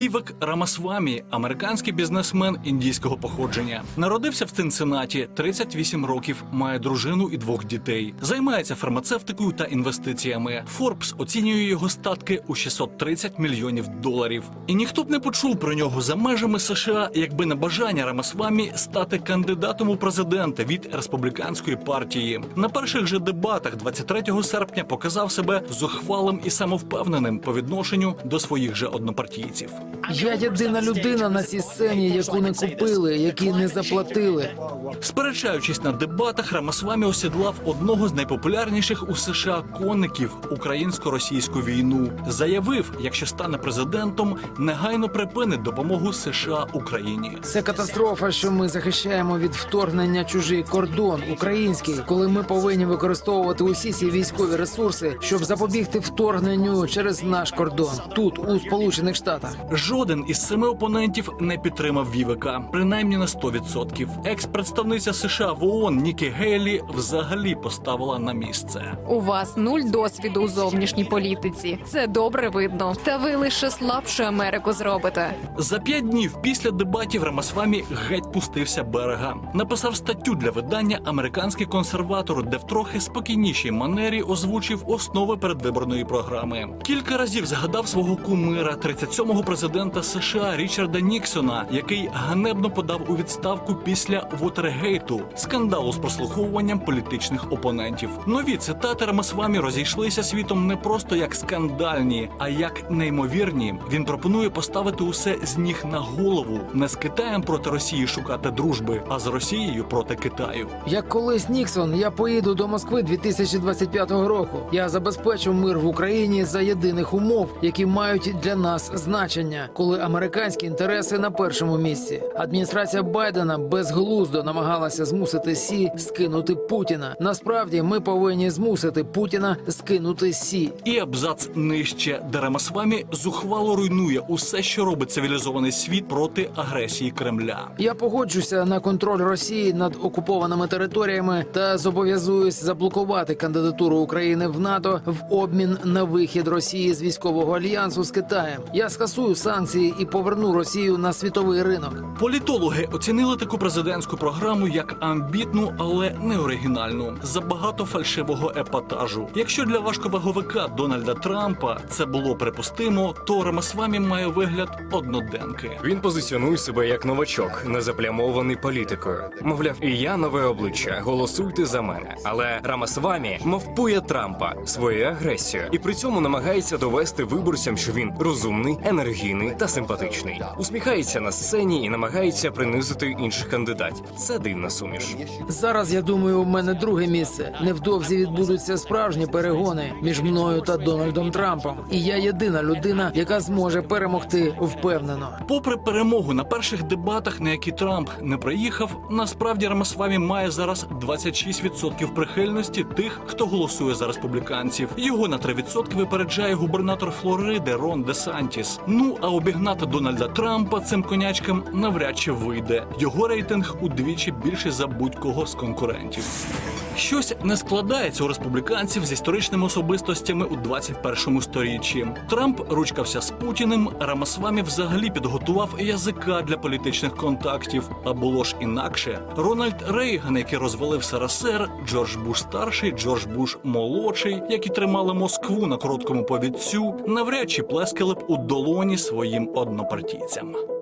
Івек Рамасвамі, американський бізнесмен індійського походження, народився в Цинциннаті, 38 років, має дружину і двох дітей. Займається фармацевтикою та інвестиціями. Форбс оцінює його статки у 630 мільйонів доларів. І ніхто б не почув про нього за межами США, якби не бажання Рамасвамі стати кандидатом у президенти від республіканської партії. На перших же дебатах 23 серпня показав себе зухвалим і самовпевненим по відношенню до своїх же однопартійців. Я єдина людина на цій сцені, яку не купили, які не заплатили. Сперечаючись на дебатах, Рамасвамі осідлав одного з найпопулярніших у США коників українсько-російську війну. Заявив, якщо стане президентом, негайно припинить допомогу США Україні. Це катастрофа, що ми захищаємо від вторгнення чужий кордон український, коли ми повинні використовувати усі ці військові ресурси, щоб запобігти вторгненню через наш кордон тут, у Сполучених Штатах. Жоден із семи опонентів не підтримав Вівека, принаймні на 100%. Екс-представниця США в ООН Нікі Гейлі взагалі поставила на місце. У вас нуль досвіду у зовнішній політиці. Це добре видно. Та ви лише слабшу Америку зробите. За п'ять днів після дебатів Рамасвамі геть пустився берега. Написав статтю для видання Американський консерватор, де в трохи спокійнішій манері озвучив основи передвиборної програми. Кілька разів згадав свого кумира, 37-го президента США Річарда Ніксона, який ганебно подав у відставку після Вотергейту, скандалу з прослуховуванням політичних опонентів. Нові цитати Рамасвамі розійшлися світом не просто як скандальні, а як неймовірні. Він пропонує поставити усе з ніг на голову, не з Китаєм проти Росії шукати дружби, а з Росією проти Китаю. Як колись Ніксон, я поїду до Москви 2025 року. Я забезпечу мир в Україні за єдиних умов, які мають для нас значення, коли американські інтереси на першому місці. Адміністрація Байдена безглуздо намагалася змусити Сі скинути Путіна. Насправді ми повинні змусити Путіна скинути Сі. І абзац нижче, де Рамасвамі зухвало руйнує усе, що робить цивілізований світ проти агресії Кремля. Я погоджуся на контроль Росії над окупованими територіями та зобов'язуюсь заблокувати кандидатуру України в НАТО в обмін на вихід Росії з військового альянсу з Китаєм. Я скасую санкції і поверну Росію на світовий ринок. Політологи оцінили таку президентську програму як амбітну, але не оригінальну. Забагато фальшивого епатажу. Якщо для важковаговика Дональда Трампа це було припустимо, то Рамасвамі має вигляд одноденки. Він позиціонує себе як новачок, не заплямований політикою. Мовляв, і я нове обличчя. Голосуйте за мене. Але Рамасвамі мавпує Трампа своєю агресією і при цьому намагається довести виборцям, що він розумний, енергійний та симпатичний. Усміхається на сцені і намагається принизити інших кандидатів. Це дивна суміш. Зараз я думаю, у мене друге місце. Невдовзі відбудуться справжні перегони між мною та Дональдом Трампом. І я єдина людина, яка зможе перемогти впевнено. Попри перемогу на перших дебатах, на які Трамп не приїхав, насправді Рамасвамі має зараз 26% прихильності тих, хто голосує за республіканців. Його на 3% випереджає губернатор Флориди Рон Де Сантіс. Ну а обігнати Дональда Трампа цим конячкам навряд чи вийде. Його рейтинг удвічі більший за будь-кого з конкурентів. Щось не складається у республіканців з історичними особистостями у 21 сторіччі. Трамп ручкався з Путіним. Рамасвамі взагалі підготував язика для політичних контактів. А було ж інакше. Рональд Рейган, який розвалив СРСР, Джордж Буш старший, Джордж Буш молодший, які тримали Москву на короткому повідцю, навряд чи плескали б у долоні своїм однопартійцям.